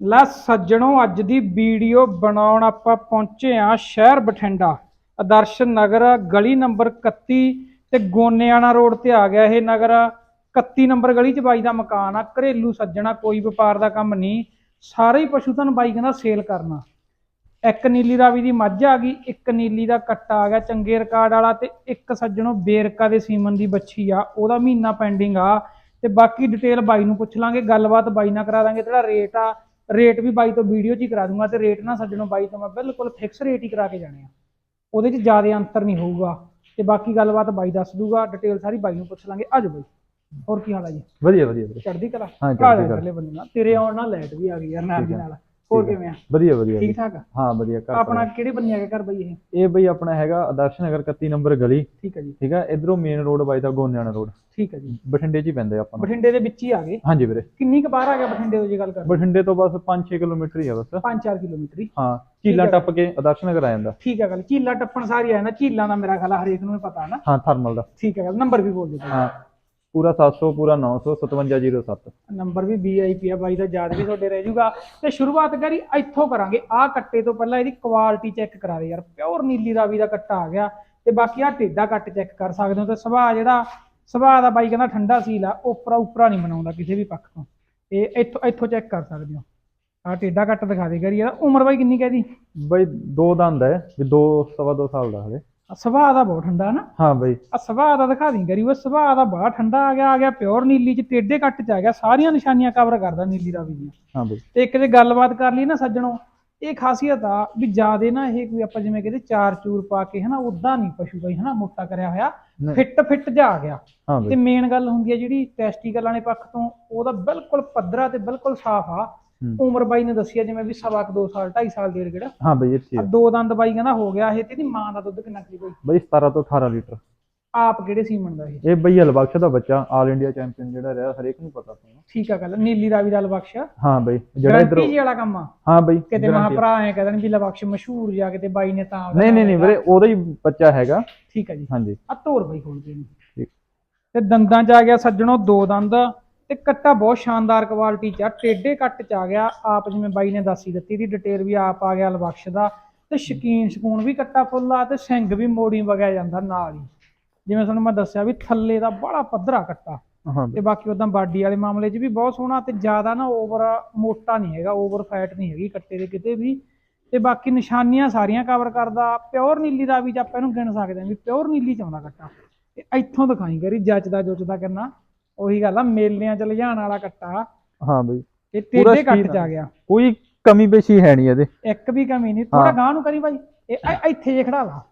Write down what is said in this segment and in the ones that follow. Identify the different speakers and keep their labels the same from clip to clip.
Speaker 1: ਲੈ ਸੱਜਣੋ, ਅੱਜ ਦੀ ਵੀਡੀਓ ਬਣਾਉਣ ਆਪਾਂ ਪਹੁੰਚੇ ਆ ਸ਼ਹਿਰ ਬਠਿੰਡਾ। ਆਦਰਸ਼ ਨਗਰ, ਗਲੀ ਨੰਬਰ 31 ਤੇ ਗੋਨਿਆਣਾ ਰੋਡ ਤੇ ਆ ਗਿਆ ਇਹ ਨਗਰ। 31 ਨੰਬਰ ਗਲੀ ਚ ਬਾਈ ਦਾ ਮਕਾਨ ਆ, ਘਰੇਲੂ ਸੱਜਣਾ, ਕੋਈ ਵਪਾਰ ਦਾ ਕੰਮ ਨਹੀਂ। ਸਾਰੇ ਹੀ ਪਸ਼ੂ ਧਨ ਬਾਈ ਕਹਿੰਦਾ ਸੇਲ ਕਰਨਾ। ਇੱਕ ਨੀਲੀ ਰਾਵੀ ਦੀ ਮੱਝ ਆ ਗਈ, ਇੱਕ ਨੀਲੀ ਦਾ ਕੱਟਾ ਆ ਗਿਆ ਚੰਗੇ ਰਿਕਾਰਡ ਵਾਲਾ ਤੇ ਇੱਕ ਸੱਜਣੋ ਬੇਰਕਾ ਦੇ ਸੀਮਨ ਦੀ ਬੱਚੀ ਆ, ਉਹਦਾ ਮਹੀਨਾ ਪੈਂਡਿੰਗ ਆ। ਤੇ ਬਾਕੀ ਡਿਟੇਲ ਬਾਈ ਨੂੰ ਪੁੱਛ ਲਾਂਗੇ, ਗੱਲਬਾਤ ਬਾਈ ਨਾਲ ਕਰਾ ਦਾਂਗੇ, ਜਿਹੜਾ ਰੇਟ ਆ ਰੇਟ ਵੀ ਬਾਈ ਤੋਂ ਵੀਡੀਓ 'ਚ ਹੀ ਕਰਾ ਦੂੰਗਾ ਤੇ ਰੇਟ ਨਾ ਸੱਜਣੋ ਬਾਈ ਤੋਂ ਮੈਂ ਬਿਲਕੁਲ ਫਿਕਸ ਰੇਟ ਹੀ ਕਰਾ ਕੇ ਜਾਣੇ ਆ। ਉਹਦੇ 'ਚ ਜ਼ਿਆਦਾ ਅੰਤਰ ਨਹੀਂ ਹੋਊਗਾ। ਤੇ ਬਾਕੀ ਗੱਲਬਾਤ ਬਾਈ ਦੱਸ ਦੂਗਾ ਡਿਟੇਲ ਸਾਰੀ ਬਾਈ ਨੂੰ ਪੁੱਛ ਲਾਂਗੇ। ਆਜੋ ਬਾਈ। ਹੋਰ ਕੀ ਹਾਲ ਆ ਜੀ?
Speaker 2: ਵਧੀਆ ਵਧੀਆ ਵੀਰੇ
Speaker 1: ਚੜ੍ਹਦੀ ਕਲਾ?
Speaker 2: ਹਾਂ, ਚੜ੍ਹਦੀ ਕਲਾ।
Speaker 1: ਬੰਦੇ ਨਾਲ। ਤੇਰੇ ਆਉਣ ਨਾਲ ਲਾਈਟ ਵੀ ਆ ਗਈ ਯਾਰ ਨਾਲ ਦੀ ਨਾਲ। ਹੋਰ। ਕਿਵੇਂ ਆ?
Speaker 2: ਵਧੀਆ ਵਧੀਆ
Speaker 1: ਠੀਕ। ਠਾਕ?
Speaker 2: ਹਾਂ ਵਧੀਆ ਘਰ
Speaker 1: ਆਪਣਾ। ਕਿਹੜੇ ਬੰਨੇ ਆ ਗਿਆ ਘਰ ਬਾਈ ਇਹ?
Speaker 2: ਇਹ ਬਈ ਆਪਣਾ ਹੈਗਾ ਆਦਰਸ਼ ਨਗਰ 31 ਨੰਬਰ ਗਲੀ।
Speaker 1: ਠੀਕ ਹੈ ਜੀ।
Speaker 2: ਠੀਕ ਹੈ ਇਧਰੋਂ ਮੇਨ ਰੋਡ ਵੱਜਦਾ ਗੋਨਿਆਣਾ ਰੋਡ
Speaker 1: ਠੀਕ ਹੈ ਜੀ।
Speaker 2: ਬਠਿੰਡੇ 'ਚ ਹੀ ਪੈਂਦੇ ਆਪਾਂ
Speaker 1: ਬਠਿੰਡੇ ਦੇ ਵਿੱਚ ਹੀ ਆ ਗਏ?
Speaker 2: ਹਾਂਜੀ ਵੀਰੇ।
Speaker 1: ਕਿੰਨੀ ਕੁ ਬਾਹਰ ਆ ਗਿਆ ਬਠਿੰਡੇ ਤੋਂ ਜੇ ਗੱਲ ਕਰ
Speaker 2: ਬਠਿੰਡੇ ਤੋਂ ਬਸ 5-6 ਕਿਲੋਮੀਟਰ ਹੀ ਆ ਬਸ।
Speaker 1: 5-4 ਕਿਲੋਮੀਟਰ ਹੀ।
Speaker 2: ਹਾਂ ਝੀਲਾਂ
Speaker 1: ਹੈ।
Speaker 2: ਟੱਪ ਕੇ ਆਦਰਸ਼ ਨਗਰ ਆ ਜਾਂਦਾ।
Speaker 1: ਠੀਕ ਹੈ ਗੱਲ। ਝੀਲਾ ਟੱਪਣ ਸਾਰੀ ਆ ਨਾ ਝੀਲਾਂ ਦਾ ਮੇਰਾ ਖਿਆਲ ਹਰੇਕ ਨੂੰ ਹੀ ਪਤਾ ਨਾ?
Speaker 2: ਹਾਂ ਥਰਮਲ ਦਾ।
Speaker 1: ਠੀਕ ਹੈ ਗੱਲ। ਨੰਬਰ ਵੀ ਬੋਲ ਦਿਓ।
Speaker 2: ਹਾਂ। ਪੂਰਾ 700 ਪੂਰਾ 900 5707
Speaker 1: ਨੰਬਰ ਵੀ ਵੀਆਈਪੀ ਆ ਬਾਈ ਦਾ ਯਾਦ ਵੀ ਤੁਹਾਡੇ ਰਹਿ ਜਾਊਗਾ। ਤੇ ਸ਼ੁਰੂਆਤ ਕਰੀ ਇੱਥੋਂ ਕਰਾਂਗੇ। ਆਹ ਕੱਟੇ ਤੋਂ ਪਹਿਲਾਂ ਇਹਦੀ ਕੁਆਲਿਟੀ ਚੈੱਕ ਕਰਾ ਦੇ ਯਾਰ। ਪਿਓਰ ਨੀਲੀ ਰਾਵੀ ਦਾ ਕੱਟਾ ਆ ਗਿਆ। ਤੇ ਬਾਕੀ ਆ ਟੇਡਾ ਕੱਟ ਚੈੱਕ ਕਰ ਸਕਦੇ ਹੋ। ਤੇ ਸੁਭਾਅ ਜਿਹੜਾ ਸੁਭਾਅ ਦਾ ਬਾਈ ਕਹਿੰਦਾ ਠੰਡਾ ਸੀਲ ਆ ਉਪਰਾ ਉਪਰਾ ਨਹੀਂ ਬਣਾਉਂਦਾ ਕਿਸੇ ਵੀ ਪੱਖ ਤੋਂ। ਇਹ ਇੱਥੋਂ ਇੱਥੋਂ ਚੈੱਕ ਕਰ ਸਕਦੇ ਹੋ। ਆ ਟੇਡਾ ਕੱਟ ਦਿਖਾ ਦੇ। ਕਰੀ ਇਹਦਾ ਉਮਰ ਬਾਈ ਕਿੰਨੀ ਕਹਿਦੀ
Speaker 2: ਬਈ ਦੋ ਦੰਦ ਹੈ ਵੀ ਦੋ ਸਵਾ ਦੋ ਸਾਲ ਦਾ ਹਲੇ।
Speaker 1: ਸੁਭਾਅ ਦਾ ਬਹੁਤ ਠੰਡਾ ਨਾ।
Speaker 2: ਹਾਂ ਬਈ।
Speaker 1: ਆ ਸੁਭਾਅ ਦਾ ਦਿਖਾ ਦੀ ਉਹ ਸੁਭਾਅ ਦਾ ਬੜਾ ਠੰਡਾ ਆ ਗਿਆ ਆ ਗਿਆ ਪਿਓਰ ਨੀਲੀ ਚ ਟੇਡੇ ਕੱਟ ਚ ਆ ਗਿਆ ਸਾਰੀਆਂ ਨਿਸ਼ਾਨੀਆਂ ਕਵਰ ਕਰਦਾ ਨੀਲੀ ਰਾਵੀ ਦੀਆਂ।
Speaker 2: ਹਾਂ ਬਈ।
Speaker 1: ਤੇ ਇੱਕ ਜੇ ਗੱਲਬਾਤ ਕਰ ਲਈ ਨਾ ਸੱਜਣੋ ਇਹ ਖਾਸੀਅਤ ਆ ਵੀ ਜਿਆਦੇ ਨਾ ਇਹ ਕੋਈ ਆਪਾਂ ਜਿਵੇਂ ਕਹਿੰਦੇ ਚਾਰ ਚੂਰ ਪਾ ਕੇ ਹਨਾ ਉਦਾਂ ਨਹੀਂ ਪਸ਼ੂ ਬਾਈ ਹਨਾ ਮੋਟਾ ਕਰਿਆ ਹੋਇਆ। ਫਿੱਟ ਫਿੱਟ ਜਾ ਆ ਗਿਆ। ਤੇ ਮੇਨ ਗੱਲ ਹੁੰਦੀ ਹੈ ਜਿਹੜੀ ਟੈਸਟੀਕਲ ਵਾਲੇ ਪੱਖ ਤੋਂ ਉਹਦਾ ਬਿਲਕੁਲ ਪੱਧਰਾ ਤੇ ਬਿਲਕੁਲ ਸਾਫ਼ ਆ। ਉਮਰ ਬਾਈ ਨੇ ਦੱਸਿਆ ਜਿਵੇਂ ਵੀ ਸਵਾ ਕੁ ਦੋ ਸਾਲ 2.5 ਸਾਲ ਦੇ ਕਿਹੜਾ
Speaker 2: ਹਾਂ ਬਈ ਇੱਥੇ ਆ।
Speaker 1: ਦੋ ਦੰਦ ਬਾਈ ਕਹਿੰਦਾ ਹੋ ਗਿਆ ਇਹ ਤੇ ਇਹਦੀ ਮਾਂ ਦਾ ਦੁੱਧ ਕਿੰਨਾ ਕੀ ਬਾਈ?
Speaker 2: ਬਈ 17 ਤੋਂ 18 ਲੀਟਰ।
Speaker 1: ਆਪ ਕਿਹੜੇ ਸੀਮਨ ਦਾ ਇਹ?
Speaker 2: ਇਹ ਬਈ ਹਲਬਖਸ਼ ਦਾ ਬੱਚਾ ਆਲ ਇੰਡੀਆ ਚੈਂਪੀਅਨ ਜਿਹੜਾ ਰਿਹਾ ਹਰੇਕ ਨੂੰ ਪਤਾ ਤੁਹਾਨੂੰ
Speaker 1: ਠੀਕ ਆ ਗੱਲ ਨੀਲੀ ਰਾਵੀ ਦਾ ਲਬਖਸ਼
Speaker 2: ਹਾਂ ਬਈ ਜਿਹੜਾ ਇਧਰ
Speaker 1: ਗਰੰਟੀ ਜੀ ਵਾਲਾ ਕੰਮ ਆ?
Speaker 2: ਹਾਂ ਬਈ
Speaker 1: ਕਿਤੇ
Speaker 2: guarantee।
Speaker 1: ਮਾਂ ਭਰਾ ਐ ਕਹਿੰਦੇ ਵੀ ਲਬਖਸ਼ ਮਸ਼ਹੂਰ ਜਾ ਕਿਤੇ ਬਾਈ ਨੇ ਤਾਂ
Speaker 2: ਨਹੀਂ ਨਹੀਂ ਨਹੀਂ ਵੀਰੇ ਉਹਦਾ ਹੀ ਬੱਚਾ ਹੈਗਾ।
Speaker 1: ਠੀਕ ਹੈ ਜੀ।
Speaker 2: ਹਾਂਜੀ।
Speaker 1: ਆ ਧੋਰ ਬਾਈ ਖੋਲਦੇ ਨੇ
Speaker 2: ਠੀਕ।
Speaker 1: ਤੇ ਦੰਦਾਂ 'ਚ ਆ ਗਿਆ ਸੱਜਣੋ ਦੋ ਦੰਦ। ਤੇ ਕੱਟਾ ਬਹੁਤ ਸ਼ਾਨਦਾਰ ਕੁਆਲਿਟੀ 'ਚ ਆ ਟੇਡੇ ਕੱਟ 'ਚ ਆ ਗਿਆ। ਆਪ ਜਿਵੇਂ ਬਾਈ ਨੇ ਦੱਸੀ ਦਿੱਤੀ ਦੀ ਡਿਟੇਲ ਵੀ ਆਪ ਆ ਗਿਆ ਲਬਖਸ਼ ਦਾ। ਤੇ ਸ਼ਕੀਨ ਸ਼ਕੂਨ ਵੀ ਕੱਟਾ ਫੁੱਲ ਆ ਤੇ ਸਿੰਘ ਵੀ ਮੋੜੀ ਵਗਿਆ ਜਾਂਦਾ ਨਾਲ ਹੀ। ਜਿਵੇਂ ਤੁਹਾਨੂੰ ਮੈਂ ਦੱਸਿਆ ਵੀ ਥੱਲੇ ਦਾ ਬੜਾ ਪੱਧਰਾ ਕੱਟਾ। ਤੇ ਬਾਕੀ ਉਦਾਂ ਬਾਡੀ ਵਾਲੇ ਮਾਮਲੇ 'ਚ ਵੀ ਬਹੁਤ ਸੋਹਣਾ ਤੇ ਜ਼ਿਆਦਾ ਨਾ ਓਵਰ ਮੋਟਾ ਨਹੀਂ ਹੈਗਾ ਓਵਰ ਫੈਟ ਨਹੀਂ ਹੈਗੀ ਕੱਟੇ ਦੇ ਕਿਤੇ ਵੀ। ਤੇ ਬਾਕੀ ਨਿਸ਼ਾਨੀਆਂ ਸਾਰੀਆਂ ਕਵਰ ਕਰਦਾ ਪਿਓਰ ਨੀਲੀ ਦਾ ਵੀ ਆਪਾਂ ਇਹਨੂੰ ਗਿਣ ਸਕਦੇ ਹਾਂ ਵੀ ਪਿਓਰ ਨੀਲੀ ਚ ਆਉਂਦਾ ਕੱਟਾ। ਤੇ ਇੱਥੋਂ ਦਿਖਾਈ ਕਰੀ ਜੱਚਦਾ ਜੁੱਚਦਾ ਕਰਨਾ ਉਹੀ ਗੱਲ ਆ ਮੇਲਿਆਂ ਚ ਲਿਜਾਣ ਵਾਲਾ ਕੱਟਾ।
Speaker 2: ਹਾਂ ਬਈ।
Speaker 1: ਇਹ
Speaker 2: ਪੂਰਾ
Speaker 1: ਟੇਡੇ ਕੱਟ ਚ ਆ। ਗਿਆ।
Speaker 2: ਕੋਈ ਕਮੀ ਪੇਸ਼ੀ ਹੈ ਨਹੀਂ ਇਹਦੇ।
Speaker 1: ਇੱਕ ਵੀ ਕਮੀ ਨਹੀਂ। ਥੋੜਾ
Speaker 2: ਹਾਂ।
Speaker 1: ਨੂੰ ਕਰੀ ਬਾਈ। ਇਹ ਇ- ਇੱਥੇ ਜੇ ਖੜਾ ਲਾ।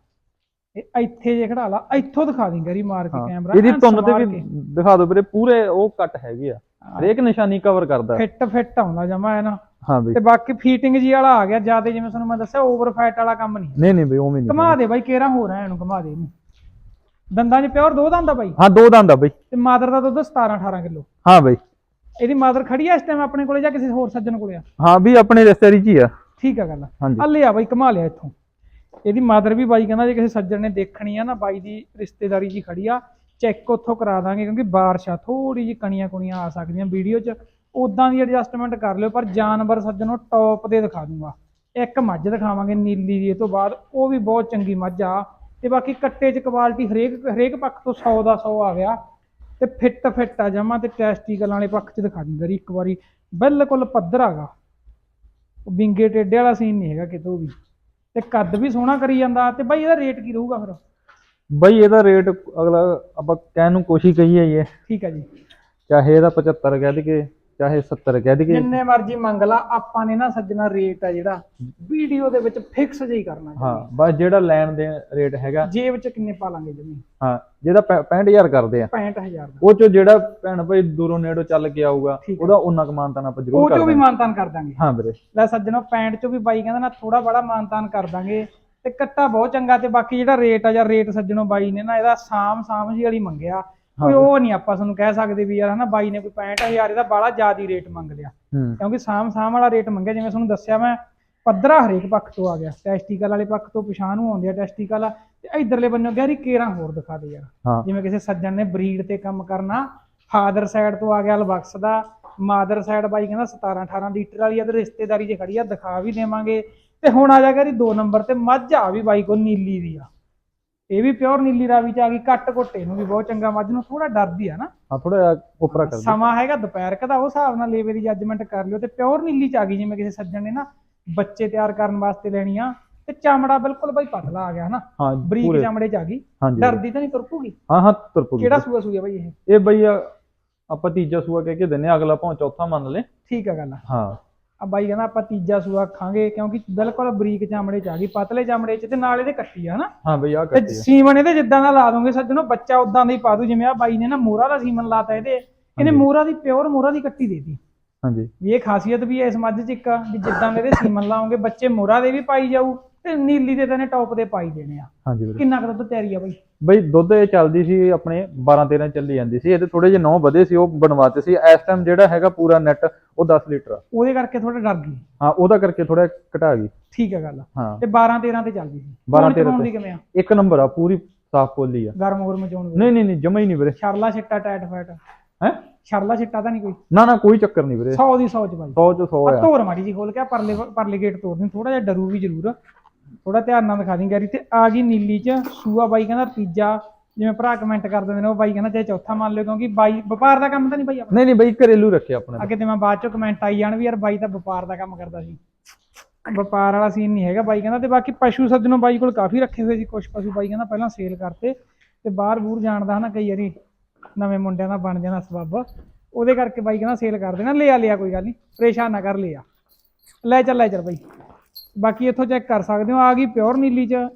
Speaker 1: ਇਹ ਇੱਥੇ ਜੇ ਖੜਾ ਲਾ। ਇੱਥੋਂ ਦਿਖਾ ਦੀ ਕਰੀ ਮਾਰ ਕੇ
Speaker 2: ਹਾਂ।
Speaker 1: ਕੈਮਰਾ।
Speaker 2: ਇਹਦੀ
Speaker 1: ਐਨ
Speaker 2: ਤੁੰਨ ਤੇ ਵੀ
Speaker 1: ਕੇ।
Speaker 2: ਦਿਖਾ ਦਿਓ ਵੀਰੇ ਪੂਰੇ ਉਹ ਕੱਟ ਹੈਗੇ ਆ। ਹਰੇਕ ਨਿਸ਼ਾਨੀ ਕਵਰ ਕਰਦਾ।
Speaker 1: ਫਿੱਟ ਫਿੱਟ ਆਉਂਦਾ ਜਮਾ ਹੈ ਨਾ।
Speaker 2: ਹਾਂ ਬਈ।
Speaker 1: ਤੇ ਬਾਕੀ ਫੀਟਿੰਗ ਜੀ ਵਾਲਾ ਆ ਗਿਆ। ਜ਼ਿਆਦਾ ਜਿਵੇਂ ਤੁਹਾਨੂੰ ਮੈਂ ਦੱਸਿਆ ਓਵਰ ਫੈਟ ਵਾਲਾ ਕੰਮ ਨਹੀਂ।
Speaker 2: ਨਹੀਂ ਨਹੀਂ ਬਈ ਉਵੇਂ ਨਹੀਂ
Speaker 1: ਘਮਾ ਦੇ ਬਾਈ ਕੇਰਾ ਹੋ ਰਿਹਾ ਇਹਨੂੰ ਘਮਾ ਦੇ ਇਹਨੂੰ। ਦੰਦਾਂ 'ਚ ਪਿਓਰ ਦੋ ਦੰਦ ਆ ਬਾਈ?
Speaker 2: ਹਾਂ ਦੋ ਦੰਦ ਆ ਬਈ।
Speaker 1: ਤੇ ਮਾਦਰ ਦਾ ਦੁੱਧ 17 18 ਕਿਲੋ।
Speaker 2: ਹਾਂ ਬਈ।
Speaker 1: ਇਹਦੀ ਮਾਦਰ ਖੜੀ ਆ ਇਸ ਟਾਈਮ ਆਪਣੇ ਕੋਲੇ ਜਾਂ ਕਿਸੇ ਹੋਰ ਸੱਜਣ ਕੋਲੇ ਆ?
Speaker 2: ਹਾਂ ਵੀ ਆਪਣੇ ਰਿਸ਼ਤੇਦਾਰੀ ਚ ਹੀ ਆ।
Speaker 1: ਠੀਕ ਆ ਗੱਲ
Speaker 2: ਹਾਂਜੀ।
Speaker 1: ਆ ਲਿਆ ਬਾਈ ਘਮਾ ਲਿਆ ਇੱਥੋਂ। ਇਹਦੀ ਮਾਦਰ ਵੀ ਬਾਈ ਕਹਿੰਦਾ ਜੇ ਕਿਸੇ ਸੱਜਣ ਨੇ ਦੇਖਣੀ ਆ ਨਾ ਬਾਈ ਦੀ ਰਿਸ਼ਤੇਦਾਰੀ ਜੀ ਖੜੀ ਆ। ਚੈੱਕ ਉੱਥੋਂ ਕਰਾ ਦਾਂਗੇ ਕਿਉਂਕਿ ਬਾਰਿਸ਼ ਆ ਥੋੜੀ ਜਿਹੀ ਕਣੀਆਂ ਕੁਣੀਆਂ ਆ ਸਕਦੀਆਂ ਵੀਡੀਓ 'ਚ। ਉਦਾਂ ਦੀ ਐਡਜਸਟਮੈਂਟ ਕਰ ਲਿਓ ਪਰ ਜਾਨਵਰ ਸੱਜਣੋਂ ਟੌਪ ਦੇ ਦਿਖਾ ਦੂੰਗਾ। ਇੱਕ ਮੱਝ ਦਿਖਾਵਾਂਗੇ ਨੀਲੀ ਦੀ ਇਹ ਤੋਂ ਬਾਅਦ ਉਹ ਵੀ ਬਹੁਤ ਚੰਗੀ ਮੱਝ ਆ। ਤੇ ਬਾਕੀ ਕੱਟੇ 'ਚ ਕੁਆਲਿਟੀ ਹਰੇਕ ਹਰੇਕ ਪੱਖ ਤੋਂ 100 ਦਾ 100 ਆ ਗਿਆ। ਤੇ ਫਿੱਟ ਫਿੱਟ ਆ ਜਮਾ ਤੇ ਟੈਸਟੀਕਲ ਵਾਲੇ ਪੱਖ 'ਚ ਦਿਖਾ ਦਿੰਦਾ ਇੱਕ ਵਾਰੀ। ਬਿਲਕੁਲ ਪੱਧਰ ਉਹ ਬਿੰਗੇ ਟੇਡੇ ਵਾਲਾ ਸੀਨ ਨਹੀਂ ਹੈਗਾ ਕਿਤੋਂ ਵੀ। ਤੇ ਕੱਦ ਵੀ ਸੋਹਣਾ ਕਰੀ ਜਾਂਦਾ ਤੇ ਬਾਈ ਇਹਦਾ ਰੇਟ ਕੀ ਰਹੂਗਾ ਫਿਰ?
Speaker 2: ਬਈ ਇਹਦਾ ਰੇਟ ਅਗਲਾ ਆਪਾਂ ਕਹਿਣ ਨੂੰ ਕੋਸ਼ਿਸ਼ ਕਹੀਏ ਹੀ ਹੈ
Speaker 1: ਠੀਕ ਹੈ ਜੀ।
Speaker 2: ਚਾਹੇ ਇਹਦਾ 75 ਕਹਿ ਦਈਏ। ਚਾਹੇ 70 ਕਹਿ ਦਈਏ।
Speaker 1: ਜਿੰਨੇ ਮਰਜ਼ੀ ਮੰਗ ਲਾ ਆਪਾਂ ਨੇ ਨਾ ਸੱਜਣਾ ਰੇਟ ਆ ਜਿਹੜਾ ਵੀਡੀਓ ਦੇ ਵਿੱਚ ਫਿਕਸ ਜਿਹਾ ਹੀ ਕਰਨਾ
Speaker 2: ਹਾਂ ਬਸ ਜਿਹੜਾ ਲੈਣ ਦੇ ਰੇਟ ਹੈਗਾ।
Speaker 1: ਜੇਬ 'ਚ ਕਿੰਨੇ ਪਾ ਲਾਂਗੇ ਜਮੀ
Speaker 2: ਹਾਂ ਜਿਹਦਾ ਪੈ- 65000 ਕਰਦੇ ਆ।
Speaker 1: 65000 ਦਾ।
Speaker 2: ਉਹ ਚੋਂ ਜਿਹੜਾ ਭੈਣ ਭਾਈ ਦੂਰੋਂ ਨੇੜੋਂ ਚੱਲ ਕੇ ਆਊਗਾ। ਉਹਦਾ ਉਹਨਾਂ ਕਮਾਨਤਾਨ ਆਪਾਂ ਜ਼ਰੂਰ
Speaker 1: ਉਹ
Speaker 2: ਕਰ
Speaker 1: ਚੋਂ ਵੀ ਮਾਨਤਾਨ ਕਰ ਦਾਂਗੇ।
Speaker 2: ਹਾਂ ਵੀਰੇ।
Speaker 1: ਲੈ ਸੱਜਣੋ ਪੈਂਟ 'ਚੋਂ ਵੀ ਬਾਈ ਕਹਿੰਦਾ ਨਾ ਥੋੜਾ ਬੜਾ ਮਾਨਤਾਨ ਕਰ ਦਾਂਗੇ। ਤੇ ਕੱਟਾ ਬਹੁਤ ਚੰਗਾ ਤੇ ਬਾਕੀ ਜਿਹੜਾ ਰੇਟ ਆ ਜਾਂ ਰੇਟ ਸੱਜਣੋ ਬਾਈ ਨੇ ਨਾ ਇਹਦਾ ਸਾਮ ਸਾਮ ਜੀ ਵਾਲੀ ਮੰਗਿਆ। ਕੋਈ ਉਹ ਨਹੀਂ ਆਪਾਂ ਤੁਹਾਨੂੰ ਕਹਿ ਸਕਦੇ ਵੀ ਯਾਰ ਹਨਾ ਬਾਈ ਨੇ ਕੋਈ 65000 ਇਹਦਾ ਬਾਲਾ ਜ਼ਿਆਦੀ ਰੇਟ ਮੰਗ ਲਿਆ। ਕਿਉਂਕਿ ਸਾਮ ਸਾਮ ਵਾਲਾ ਰੇਟ ਮੰਗਿਆ ਜਿਵੇਂ ਤੁਹਾਨੂੰ ਦੱਸਿਆ ਮੈਂ ਪੱਧਰਾ ਹਰੇਕ ਪੱਖ ਤੋਂ ਆ ਗਿਆ। ਟੈਸਟੀਕਲ ਵਾਲੇ ਪੱਖ ਤੋਂ ਪਛਾਣ ਨੂੰ ਆਉਂਦੇ ਆ ਟੈਸਟੀਕਲ ਤੇ ਇਧਰਲੇ ਬੰਨੋਂ ਗਹਿਰੀ ਕੇਰਾਂ ਹੋਰ ਦਿਖਾ ਦੇ ਯਾਰ। ਜਿਵੇਂ ਕਿਸੇ ਸੱਜਣ ਨੇ ਬਰੀਡ ਤੇ ਕੰਮ ਕਰਨਾ ਫਾਦਰ ਸਾਈਡ ਤੋਂ ਆ ਗਿਆ ਲਬਕਸ ਦਾ ਮਾਦਰ ਸਾਈਡ ਬਾਈ ਕਹਿੰਦਾ 17 18 ਲੀਟਰ ਵਾਲੀ ਆ ਤੇ ਰਿਸ਼ਤੇਦਾਰੀ 'ਚ ਖੜੀ ਆ ਦਿਖਾ ਵੀ ਦੇਵਾਂਗੇ। ਤੇ ਹੁਣ ਆ ਜਾ ਕਰੀ 2 ਨੰਬਰ ਤੇ ਮੱਝ ਆ ਵੀ ਬਾਈ ਕੋ ਨੀਲੀ ਦੀ ਆ। ਇਹ ਵੀ ਪਿਓਰ ਨੀਲੀ ਰਾਵੀ ਚ ਆ ਗਈ ਕੱਟ ਘੁੱਟੇ ਨੂੰ ਵੀ ਬਹੁਤ ਚੰਗਾ ਮੱਝ ਨੂੰ ਥੋੜਾ ਡਰਦੀ ਆ ਨਾ।
Speaker 2: ਹਾਂ ਥੋੜਾ ਉਪਰਾ ਕਰ
Speaker 1: ਸਮਾਂ ਹੈਗਾ ਦੁਪਹਿਰ ਕਦਾ ਉਹ ਹਿਸਾਬ ਨਾਲ ਲੇਵੇ ਦੀ ਜੱਜਮੈਂਟ ਕਰ ਲਿਓ ਤੇ ਪਿਓਰ ਨੀਲੀ ਚ ਆ ਗਈ ਜਿਵੇਂ ਕਿਸੇ ਸੱਜਣ ਨੇ ਨਾ ਬੱਚੇ ਤਿਆਰ ਕਰਨ ਵਾਸਤੇ ਲੈਣੀ ਆ ਤੇ ਚਮੜਾ ਬਿਲਕੁਲ ਬਾਈ ਪਤਲਾ ਆ ਗਿਆ ਹਨਾ।
Speaker 2: ਹਾਂ
Speaker 1: ਬਰੀਕ ਚਮੜੇ ਚ ਆ ਗਈ। ਡਰਦੀ ਤਾਂ ਨਹੀਂ ਤੁਰਪੂਗੀ
Speaker 2: ਹਾਂ ਹਾਂ ਤੁਰਪੂ
Speaker 1: ਕਿਹੜਾ ਸੂਆ ਸੂਆ ਬਾਈ ਇਹ?
Speaker 2: ਇਹ ਬਈ ਆਪਾਂ ਤੀਜਾ ਸੂਆ ਕਹਿ ਕੇ ਦਿੰਨੇ ਆ, ਅਗਲਾ ਭਾਵੇਂ ਚੌਥਾ ਮੰਨ ਲੈ।
Speaker 1: ਠੀਕ ਆ ਗੱਲ
Speaker 2: ਹਾਂ।
Speaker 1: ਆ ਬਾਈ ਕਹਿੰਦਾ ਆਪਾਂ ਤੀਜਾ ਸੂਆ ਖਾਂਗੇ ਕਿਉਂਕਿ ਬਿਲਕੁਲ ਬਰੀਕ ਚਮੜੇ ਚ ਆ ਗਈ ਪਤਲੇ ਚਮੜੇ ਚ ਤੇ ਨਾਲ ਇਹਦੇ ਕੱਟੀ ਆ ਹਨਾ?
Speaker 2: ਹਾਂ ਬਈ ਆ
Speaker 1: ਤੇ
Speaker 2: ਕੱਟੀ ਆ।
Speaker 1: ਸੀਮਨ ਇਹਦੇ ਜਿੱਦਾਂ ਦਾ ਲਾ ਦੋਗੇ ਸੱਜਣੋ ਬੱਚਾ ਉਦਾਂ ਦਾ ਹੀ ਪਾ ਦੂ ਜਿਵੇਂ ਆ ਬਾਈ ਨੇ ਨਾ ਮੋਹਰਾ ਦਾ ਸੀਮਨ ਲਾਤਾ ਇਹਦੇ ਇਹਨੇ
Speaker 2: ਹਾਂਜੀ।
Speaker 1: ਮੋਹਰਾ ਦੀ ਪਿਓਰ ਮੋਹਰਾ ਦੀ ਕੱਟੀ ਦੇਤੀ।
Speaker 2: ਹਾਂਜੀ।
Speaker 1: ਵੀ ਇਹ ਖਾਸੀਅਤ ਵੀ ਹੈ ਇਸ ਮੱਝ ਚ ਇੱਕ ਵੀ ਜਿੱਦਾਂ ਦੇ ਇਹਦੇ ਸੀਮਨ ਲਾਓਗੇ ਬੱਚੇ ਮੋਹਰਾ ਦੇ ਵੀ ਪਾਈ ਜਾਊ। ਤੇ ਨੀਲੀ ਦੇ ਤਾਂ ਨੇ ਟੌਪ ਦੇ ਪਾਈ ਦੇਣੇ ਆ।
Speaker 2: ਹਾਂਜੀ ਵੀਰੇ।
Speaker 1: ਕਿੰਨਾ ਕੁ ਦੁੱਧ ਤਿਆਰੀ ਆ ਬਾਈ?
Speaker 2: ਬਈ ਦੁੱਧ ਇਹ ਚੱਲਦੀ ਸੀ ਆਪਣੇ 12 13 ਚੱਲੀ ਜਾਂਦੀ ਸੀ ਇਹਦੇ ਥੋੜੇ ਜਿਹੇ ਨੌ ਵਧੇ ਸੀ ਉਹ ਬਣਵਾਤੇ ਸੀ। ਇਸ ਟਾਈਮ ਜਿਹੜਾ ਹੈਗਾ ਪੂਰਾ ਨੈਟ ਉਹ 10 ਲੀਟਰ ਆ।
Speaker 1: ਉਹਦੇ ਕਰਕੇ ਥੋੜਾ ਡਰ ਗਈ।
Speaker 2: ਹਾਂ ਉਹਦਾ ਕਰਕੇ ਥੋੜਾ ਘਟਾ ਗਈ।
Speaker 1: ਠੀਕ ਹੈ ਗੱਲ
Speaker 2: ਹਾਂ।
Speaker 1: ਤੇ 12 13 ਤੇ ਚੱਲਦੀ ਸੀ।
Speaker 2: 12
Speaker 1: ਹੁਣ
Speaker 2: 13
Speaker 1: ਚਲਾਉਣ
Speaker 2: ਤੇ।
Speaker 1: ਕਿਵੇਂ ਆ?
Speaker 2: ਇੱਕ ਨੰਬਰ ਆ ਪੂਰੀ ਸਾਫ਼ ਪੋਲੀ ਆ।
Speaker 1: ਗਰਮ ਹੋਰ ਮਚਾਉਣ ਵੇਲੇ।
Speaker 2: ਨਹੀਂ ਨਹੀਂ ਨਹੀਂ ਜਮਾ ਹੀ ਨਹੀਂ ਵੀਰੇ।
Speaker 1: ਛਰਲਾ ਛਿੱਟਾ ਟੈਟ ਫੈਟ
Speaker 2: ਹੈ?
Speaker 1: ਛਰਲਾ ਛਿੱਟਾ ਤਾਂ ਨਹੀਂ ਕੋਈ?
Speaker 2: ਨਾ ਨਾ ਕੋਈ ਚੱਕਰ ਨਹੀਂ ਵੀਰੇ।
Speaker 1: 100 ਦੀ 100 ਚ ਬਾਈ।
Speaker 2: 100 ਚ 100
Speaker 1: ਆ।
Speaker 2: ਆ
Speaker 1: ਧੋਰ ਮਾੜੀ ਜੀ ਖੋਲ ਕੇ ਆਹ ਪਰਲੇ ਪਰਲੇ ਗੇਟ ਤੋੜ ਦੀ ਥੋੜਾ ਜਿਹਾ ਡਰੂ ਵੀ ਜ਼ਰੂਰ। ਥੋੜਾ ਧਿਆਨ ਨਾਲ ਦਿਖਾ ਦੀ ਗੈਰੀ ਤੇ ਆ ਗਈ ਨੀਲੀ ਚ ਸੂਆ ਬਾਈ ਕਹਿੰਦਾ ਤੀਜਾ ਜਿਵੇਂ ਭਰਾ ਕਮੈਂਟ ਕਰ ਦਿੰਦੇ ਨੇ ਉਹ ਬਾਈ ਕਹਿੰਦਾ ਚਾਹੇ ਚੌਥਾ ਮੰਨ ਲਿਓ ਕਿਉਂਕਿ ਬਾਈ ਵਪਾਰ ਦਾ ਕੰਮ ਤਾਂ ਨਹੀਂ ਬਾਈ ਆਪਣਾ।
Speaker 2: ਨਹੀਂ ਨਹੀਂ ਬਈ ਘਰੇਲੂ ਰੱਖਿਆ ਆਪਣੇ
Speaker 1: ਅੱਗੇ ਤੇ ਮੈਂ ਬਾਅਦ ਚੋਂ ਕਮੈਂਟ ਆਈ ਜਾਣ ਵੀ ਯਾਰ ਬਾਈ ਤਾਂ ਵਪਾਰ ਦਾ ਕੰਮ ਕਰਦਾ ਸੀ। ਵਪਾਰ ਵਾਲਾ ਸੀਨ ਨਹੀਂ ਹੈਗਾ ਬਾਈ ਕਹਿੰਦਾ ਤੇ ਬਾਕੀ ਪਸ਼ੂ ਸੱਜਣੋਂ ਬਾਈ ਕੋਲ ਕਾਫੀ ਰੱਖੇ ਹੋਏ ਸੀ ਕੁਝ ਪਸ਼ੂ ਬਾਈ ਕਹਿੰਦਾ ਪਹਿਲਾਂ ਸੇਲ ਕਰਤੇ ਤੇ ਬਾਹਰ ਬੂਰ ਜਾਣਦਾ ਹਨਾ ਕਈ ਵਾਰੀ ਨਵੇਂ ਮੁੰਡਿਆਂ ਦਾ ਬਣ ਜਾਣਾ ਸਬੱਬ। ਉਹਦੇ ਕਰਕੇ ਬਾਈ ਕਹਿੰਦਾ ਸੇਲ ਕਰ ਦੇਣਾ ਲਿਆ ਲਿਆ ਕੋਈ ਗੱਲ ਨਹੀਂ ਪਰੇਸ਼ਾਨ ਨਾ ਕਰ ਲਿਆ। ਲੈ ਚੱਲ ਲੈ ਚੱਲ ਬਾਈ। ਬਾਕੀ ਇੱਥੋਂ ਚੈੱਕ ਕਰ ਸਕਦੇ ਹੋ ਆ ਗਈ ਪਿਓਰ ਨੀਲੀ ਚ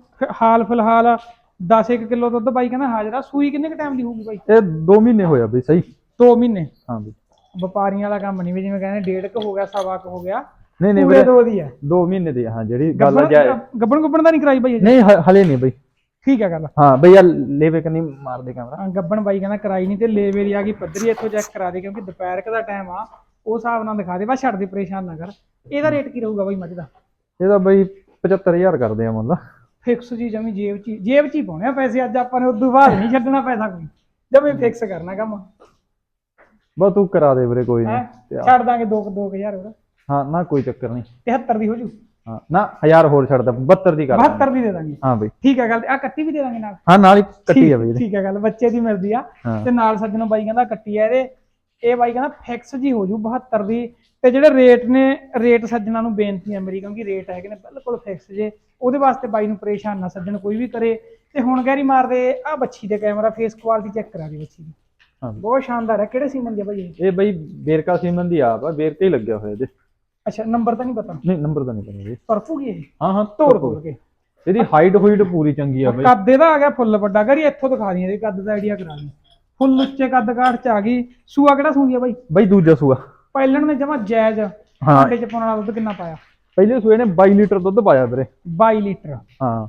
Speaker 1: ਹਾਲ ਫਿਲਹਾਲ 10 ਕਿਲੋ ਦੁੱਧ ਬਾਈ ਕਹਿੰਦਾ ਹਾਜ਼ਰਾ ਸੂਈ ਕਿੰਨੇ ਕ ਟਾਈਮ ਦੀ ਹੋਊਗੀ ਬਾਈ?
Speaker 2: ਇਹ 2 ਮਹੀਨੇ ਹੋਇਆ ਬਈ ਸਹੀ।
Speaker 1: 2 ਮਹੀਨੇ?
Speaker 2: ਹਾਂ ਬਈ।
Speaker 1: ਵਪਾਰੀਆਂ ਵਾਲਾ ਕੰਮ ਨਹੀਂ ਵੀ ਜਿਵੇਂ ਕਹਿੰਦੇ ਡੇਢ ਕ ਹੋ ਗਿਆ ਸਵਾ ਕ ਹੋ ਗਿਆ।
Speaker 2: ਨਹੀਂ ਨਹੀਂ
Speaker 1: ਪੂਰੇ
Speaker 2: ਵੀਰੇ
Speaker 1: ਦੋ ਦੀ ਹੈ
Speaker 2: 2 ਮਹੀਨੇ ਦੀ ਹਾਂ ਜਿਹੜੀ ਗੱਲ ਜਾਏ
Speaker 1: ਗੱਬਣ ਗੁੱਬਣ ਦਾ ਨਹੀਂ ਕਰਾਈ ਬਾਈ?
Speaker 2: ਨਹੀਂ ਹਲੇ ਨਹੀਂ ਬਈ।
Speaker 1: ਠੀਕ ਹੈ ਗੱਲ।
Speaker 2: ਹਾਂ ਬਈ ਆ ਲੇਵੇ ਕੰਨੀ ਮਾਰ ਦੇ ਕੈਮਰਾ।
Speaker 1: ਹਾਂ, ਗੱਬਣ ਬਾਈ ਕਹਿੰਦਾ ਕਰਾਈ ਨਹੀਂ ਤੇ ਲੇਵੇ ਦੀ ਆ ਗਈ ਪੱਧਰੀ ਇੱਥੋਂ ਚੈੱਕ ਕਰਾ ਦੇ ਕਿਉਂਕਿ ਦੁਪਹਿਰ ਕ ਦਾ ਟਾਈਮ ਆ ਉਹ ਹਿਸਾਬ ਨਾਲ ਦਿਖਾ ਦੇ ਬਸ ਛੱਡ ਦੇ ਪਰੇਸ਼ਾਨ ਨਾ ਕਰ। ਇਹਦਾ ਰੇਟ ਕੀ ਰਹੂਗਾ ਬਾਈ ਮੱਝ ਦਾ?
Speaker 2: ਇਹਦਾ ਬਈ 75000 ਕਰਦੇ ਆ ਮੁੱਲ।
Speaker 1: ਫਿਕਸ ਜੀ ਜਮੀ ਜੇਬ ਚ ਹੀ- ਜੇਬ ਚ ਹੀ ਪਾਉਣੇ ਆ ਪੈਸੇ ਅੱਜ ਆਪਾਂ ਨੇ ਉਦੋਂ ਬਾਅਦ ਨਹੀਂ ਛੱਡਣਾ ਪੈਸਾ ਕੋਈ। ਜਮੀ ਫਿਕਸ ਕਰਨਾ ਕੰਮ।
Speaker 2: ਬਸ ਤੂੰ ਕਰਾ ਦੇ ਵੀਰੇ ਕੋਈ
Speaker 1: ਹੈ?
Speaker 2: ਨਹੀਂ।
Speaker 1: ਛੱਡ ਦਾਂਗੇ 2 2000 ਹੋਰ।
Speaker 2: ਹਾਂ ਨਾ ਕੋਈ ਚੱਕਰ ਨਹੀਂ।
Speaker 1: 73 ਦੀ ਹੋ ਜੂ।
Speaker 2: ਹਾਂ ਨਾ 1000 ਹੋਰ ਛੱਡਦਾ 72 ਦੀ ਕਰ ਦਾਂਗੇ।
Speaker 1: 72 ਦੀ ਦੇ ਦਾਂਗੇ।
Speaker 2: ਹਾਂ ਬਈ।
Speaker 1: ਠੀਕ ਹੈ ਗੱਲ ਆ ਕੱਟੀ ਵੀ ਦੇ ਦਾਂਗੇ ਨਾਲ।
Speaker 2: ਹਾਂ ਨਾਲ ਹੀ ਕੱਟੀ ਆ ਬਈ ਇਹਦੇ।
Speaker 1: ਠੀਕ ਹੈ ਗੱਲ ਬੱਚੇ ਦੀ ਮਿਲਦੀ ਆ।
Speaker 2: ਹਾਂ।
Speaker 1: ਤੇ ਨਾਲ ਸੱਜਣੋਂ ਬਾਈ ਕਹਿੰਦਾ ਕੱਟੀ ਆ ਇਹਦੇ। ਇਹ ਬਾਈ ਕਹਿੰਦਾ ਫਿਕਸ ਜੀ ਹੋ ਜੂ 72 ਦੀ ਤੇ ਜਿਹੜੇ ਰੇਟ ਨੇ ਰੇਟ ਸੱਜਣਾ ਨੂੰ ਬੇਨਤੀ ਹੈ ਮੇਰੀ ਕਿਉਂਕਿ ਰੇਟ ਹੈਗੇ ਨੇ ਬਿਲਕੁਲ ਫਿਕਸ ਜੇ ਉਹਦੇ ਵਾਸਤੇ ਬਾਈ ਨੂੰ ਪਰੇਸ਼ਾਨ ਨਾ ਸੱਜਣ ਕੋਈ ਵੀ ਕਰੇ। ਤੇ ਹੁਣ ਗੈਰੀ ਮਾਰਦੇ ਆ ਬੱਚੀ ਦੇ ਕੈਮਰਾ ਫੇਸ ਕੁਆਲਿਟੀ ਚੈੱਕ ਕਰਾ ਦੀ ਬੱਚੀ ਦੀ।
Speaker 2: ਹਾਂ।
Speaker 1: ਬਹੁਤ ਸ਼ਾਨਦਾਰ ਹੈ ਕਿਹੜੇ ਸੀਮਨ ਦੀ ਬਾਈ ਇਹ?
Speaker 2: ਬਈ ਬੇਰਕਾ ਸੀਮਨ ਦੀ ਆਪ ਆ ਬੇਰਕੇ ਹੀ ਲੱਗਿਆ ਹੋਇਆ ਇਹਦੇ।
Speaker 1: ਅੱਛਾ ਨੰਬਰ ਤਾਂ ਨਹੀਂ ਪਤਾ?
Speaker 2: ਨਹੀਂ ਨੰਬਰ ਤਾਂ ਨਹੀਂ ਪਤਾ ਬਈ
Speaker 1: ਪਰਫੂਗੀ ਇਹ?
Speaker 2: ਹਾਂ ਹਾਂ
Speaker 1: ਤੋੜ ਤੋੜ ਕੇ।
Speaker 2: ਇਹਦੀ ਹਾਈਟ ਹੋਈਟ ਪੂਰੀ ਚੰਗੀ ਆ ਬਈ।
Speaker 1: ਕੱਦ ਇਹਦਾ ਆ ਗਿਆ ਫੁੱਲ ਵੱਡਾ ਗਰੀ ਇੱਥੋਂ ਦਿਖਾ ਦੀ ਇਹਦੇ ਕੱਦ ਦਾ ਆਈਡੀਆ ਕਰਾ ਦੀ ਫੁੱਲ ਉੱਚੇ ਕੱਦ ਕਾਠ ਚ ਆ ਗਈ। ਸੂਆ ਕਿਹੜਾ ਸੂੰਦੀ ਆ ਬਾਈ?
Speaker 2: ਬਈ ਦੂਜਾ ਸੂਆ।
Speaker 1: ਪਹਿਲਣ ਨੇ ਜਮਾ ਜਾਇਜ਼
Speaker 2: ਹਾਂ।
Speaker 1: ਚ ਪਾਉਣ ਵਾਲਾ ਦੁੱਧ ਕਿੰਨਾ ਪਾਇਆ?
Speaker 2: ਪਹਿਲੇ ਸੂਏ ਨੇ 22 ਲੀਟਰ ਦੁੱਧ ਪਾਇਆ ਵੀਰੇ।
Speaker 1: 22 ਲੀਟਰ।
Speaker 2: ਹਾਂ।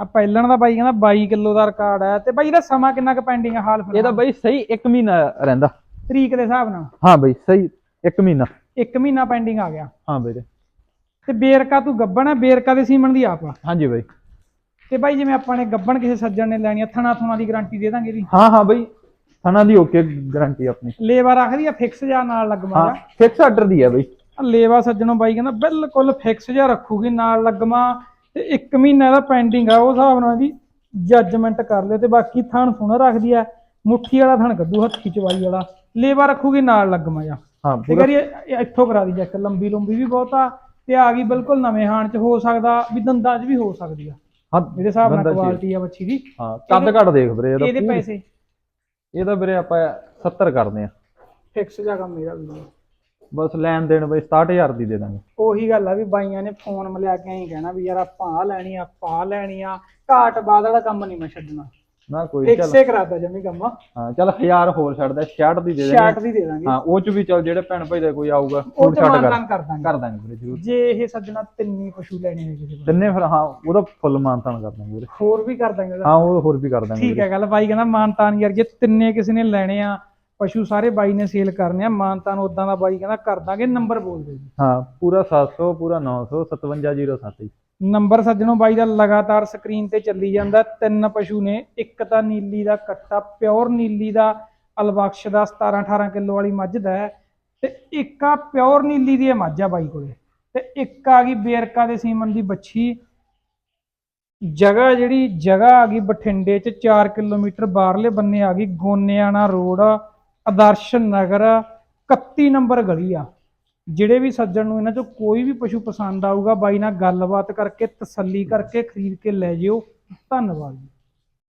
Speaker 1: ਆ ਪਹਿਲਣ ਦਾ ਬਾਈ ਕਹਿੰਦਾ 22 ਕਿਲੋ ਦਾ ਰਿਕਾਰਡ ਹੈ ਤੇ ਬਾਈ ਇਹਦਾ ਸਮਾਂ ਕਿੰਨਾ ਕੁ ਪੈਂਡਿੰਗ ਹਾਲ ਫਿਲਹਾਲ?
Speaker 2: ਇਹਦਾ ਬਈ ਸਹੀ 1 ਮਹੀਨਾ ਰਹਿੰਦਾ।
Speaker 1: ਤਰੀਕ ਦੇ ਹਿਸਾਬ ਨਾਲ?
Speaker 2: ਹਾਂ ਬਈ ਸਹੀ 1 ਮਹੀਨਾ।
Speaker 1: 1 ਮਹੀਨਾ ਪੈਂਡਿੰਗ ਆ ਗਿਆ।
Speaker 2: ਹਾਂ ਵੀਰੇ।
Speaker 1: ਤੇ ਬੇਰਕਾ ਤੂੰ ਗੱਬਣ ਹੈ? ਬੇਰਕਾ ਦੇ ਸੀਮਨ ਦੀ ਆਪ ਆ।
Speaker 2: ਹਾਂਜੀ ਬਈ।
Speaker 1: ਤੇ ਬਾਈ ਜਿਵੇਂ ਆਪਾਂ ਨੇ ਗੱਬਣ ਕਿਸੇ ਸੱਜਣ ਨੇ ਲੈਣੀ ਆ ਥਣਾ ਥੁਣਾ ਦੀ ਗਾਰੰਟੀ ਦੇ ਦਾਂਗੇ ਇਹਦੀ।
Speaker 2: ਹਾਂ ਹਾਂ ਬਈ। ਥਣਾ ਦੀ ਓਕੇ ਗਾਰੰਟੀ ਆਪਣੀ।
Speaker 1: ਲੇਵਾ ਰੱਖਦੀ ਆ ਫਿਕਸ ਜਾਂ ਨਾਲ ਲੱਗਵਾ
Speaker 2: ਹਾਂ ਫਿਕਸ ਆਰਡਰ ਦੀ ਹੈ ਬਈ।
Speaker 1: ਆ ਲੇਵਾ ਸੱਜਣੋਂ ਬਾਈ ਕਹਿੰਦਾ ਬਿਲਕੁਲ ਫਿਕਸ ਜਿਹਾ ਰੱਖੂਗੀ ਨਾਲ ਲੱਗਮਾ ਤੇ 1 ਮਹੀਨਾ ਇਹਦਾ ਪੈਂਡਿੰਗ ਆ ਉਹ ਹਿਸਾਬ ਨਾਲ ਇਹਦੀ ਜੱਜਮੈਂਟ ਕਰ ਲਿਓ ਤੇ ਬਾਕੀ ਥਣ ਥੁਣ ਰੱਖਦੀ ਆ। ਮੁੱਠੀ ਵਾਲਾ ਥਣ ਕੱਢੂ ਹੱਥੀ ਚਵਾਈ ਵਾਲਾ। ਲੇਵਾ ਰੱਖੂਗੀ ਨਾਲ ਲੱਗਮਾ ਜਾ
Speaker 2: ਹਾਂ ਪੂਰਾ
Speaker 1: ਕਰੀ ਇੱਥੋਂ ਕਰਾ ਦੀ ਚੈੱਕ ਲੰਬੀ ਲੰਬੀ ਵੀ ਬਹੁਤ ਆ ਤੇ ਆ ਗਈ ਬਿਲਕੁਲ ਨਵੇਂ ਹਾਣ ਚ ਹੋ ਸਕਦਾ ਵੀ ਦੰਦਾਂ ਚ ਵੀ ਹੋ ਸਕਦੀ ਆ।
Speaker 2: ਹਾਂ
Speaker 1: ਮੇਰੇ ਹਿਸਾਬ ਨਾਲ
Speaker 2: ਜੀ।
Speaker 1: ਕੁਆਲਿਟੀ ਆ। ਬੱਚੀ ਦੀ।
Speaker 2: ਹਾਂ ਕੱਦ ਘੱਟ ਦੇਖ ਵੀਰੇ ਇਹਦਾ
Speaker 1: ਪੈਸੇ।
Speaker 2: ਇਹਦਾ ਵੀਰੇ ਆਪਾਂ 70 ਕਰਦੇ ਆ
Speaker 1: ਫਿਕਸ ਜਾ ਕੰਮ ਮੇਰਾ ਵੀ।
Speaker 2: ਬਸ ਲੈਣ ਦੇਣ ਬਈ 67000 ਦੀ ਦੇ ਦਾਂਗੇ।
Speaker 1: ਉਹੀ ਗੱਲ ਆ ਵੀ ਬਾਈਆਂ ਨੇ ਫੋਨ ਮਿਲਿਆ ਕੇ ਐਂ ਕਹਿਣਾ ਵੀ ਯਾਰ ਆਪਾਂ ਆ ਲੈਣੀ ਆ ਆਪਾਂ ਆਹ ਲੈਣੀ ਆ। ਘਾਟ ਬਾਦ ਵਾਲਾ ਕੰਮ ਨਹੀਂ ਮੈਂ ਛੱਡਣਾ।
Speaker 2: ਨਾ ਕੋਈ ਚੱਲ।
Speaker 1: ਫਿਕਸੇ ਕਰਾਤਾ ਜਮੀ ਕੰਮ।
Speaker 2: ਹਾਂ ਚੱਲ 1000 ਹੋਰ ਛੱਡਦਾ 66 ਦੀ ਦੇ
Speaker 1: ਸ਼ਾਰਟ
Speaker 2: ਦਾਂਗੇ
Speaker 1: ਦੀ ਦੇ ਦਾਂਗੇ।
Speaker 2: ਹਾਂ ਉਹ ਚ ਵੀ ਚੱਲ ਜਿਹੜੇ ਭੈਣ ਭਾਈ ਦਾ ਕੋਈ ਆਊਗਾ
Speaker 1: ਉਹ
Speaker 2: ਛੱਡ ਕਰ।
Speaker 1: ਕਰ ਦਾਂਗੇ।
Speaker 2: ਕਰ ਦਾਂਗੇ ਵੀਰੇ ਜ਼ਰੂਰ।
Speaker 1: ਜੇ ਇਹ ਸੱਜਣਾ ਤਿੰਨੀ ਪਸ਼ੂ ਲੈਣੇ ਨੇ ਕਿਸੇ ਕੋਲ।
Speaker 2: ਤਿੰਨੇ ਫਿਰ ਹਾਂ ਉਹਦਾ ਫੁੱਲ ਮਾਨਤਾਨ ਕਰ ਦਾਂਗੇ ਵੀਰੇ।
Speaker 1: ਹੋਰ ਵੀ ਕਰ ਦਾਂਗੇ।
Speaker 2: ਹਾਂ ਉਹ ਹੋਰ ਵੀ ਕਰ ਦਾਂਗੇ
Speaker 1: ਠੀਕ ਹੈ ਗੱਲ ਬਾਈ ਕਹਿੰਦਾ ਮਾਨਤਾਨ ਯਾਰ ਜੇ ਤਿੰਨੇ ਕਿਸੇ ਨੇ ਲੈਣੇ ਆ ਪਸ਼ੂ ਸਾਰੇ ਬਾਈ ਨੇ ਸੇਲ ਕਰਨੇ ਆ ਮਾਨਤਾਨ ਉਦਾਂ ਦਾ ਬਾਈ ਕਹਿੰਦਾ ਕਰ ਦਾਂਗੇ ਨੰਬਰ ਬੋਲ ਜੀ
Speaker 2: ਹਾਂ ਪੂਰਾ 700 ਪੂਰਾ 900 5707
Speaker 1: ਨੰਬਰ ਸੱਜਣੋ ਬਾਈ ਦਾ ਲਗਾਤਾਰ ਸਕਰੀਨ ਤੇ ਚੱਲੀ ਜਾਂਦਾ। ਤਿੰਨ ਪਸ਼ੂ ਨੇ, ਇੱਕ ਤਾਂ ਨੀਲੀ ਦਾ ਕੱਟਾ, ਪਿਓਰ ਨੀਲੀ ਦਾ ਅਲਬਖਸ਼ ਦਾ 17 18 ਕਿਲੋ ਵਾਲੀ ਮੱਝ ਦਾ ਤੇ ਇੱਕ ਆ ਪਿਓਰ ਨੀਲੀ ਦੀ ਇਹ ਮੱਝ ਆ ਬਾਈ ਕੋਲੇ। ਤੇ ਇੱਕ ਆ ਗਈ ਬੇਰਕਾ ਦੇ ਸੀਮਨ ਦੀ ਬੱਛੀ। ਜਗ੍ਹਾ ਜਿਹੜੀ, ਜਗ੍ਹਾ ਆ ਗਈ ਬਠਿੰਡੇ ਚ 4 ਕਿਲੋਮੀਟਰ ਬਾਹਰਲੇ ਬੰਨੇ ਆ ਗਈ। ਗੋਨਿਆਣਾ ਰੋਡ, ਆਦਰਸ਼ ਨਗਰ 31 ਨੰਬਰ ਗਲੀ ਆ। ਜਿਹੜੇ ਵੀ ਸੱਜਣ ਨੂੰ ਇਹਨਾਂ ਚੋਂ ਕੋਈ ਵੀ ਪਸ਼ੂ ਪਸੰਦ ਆਊਗਾ, ਬਾਈ ਨਾਲ ਗੱਲਬਾਤ ਕਰਕੇ ਤਸੱਲੀ ਕਰਕੇ ਖਰੀਦ ਕੇ ਲੈ ਜਿਓ। ਧੰਨਵਾਦ ਜੀ।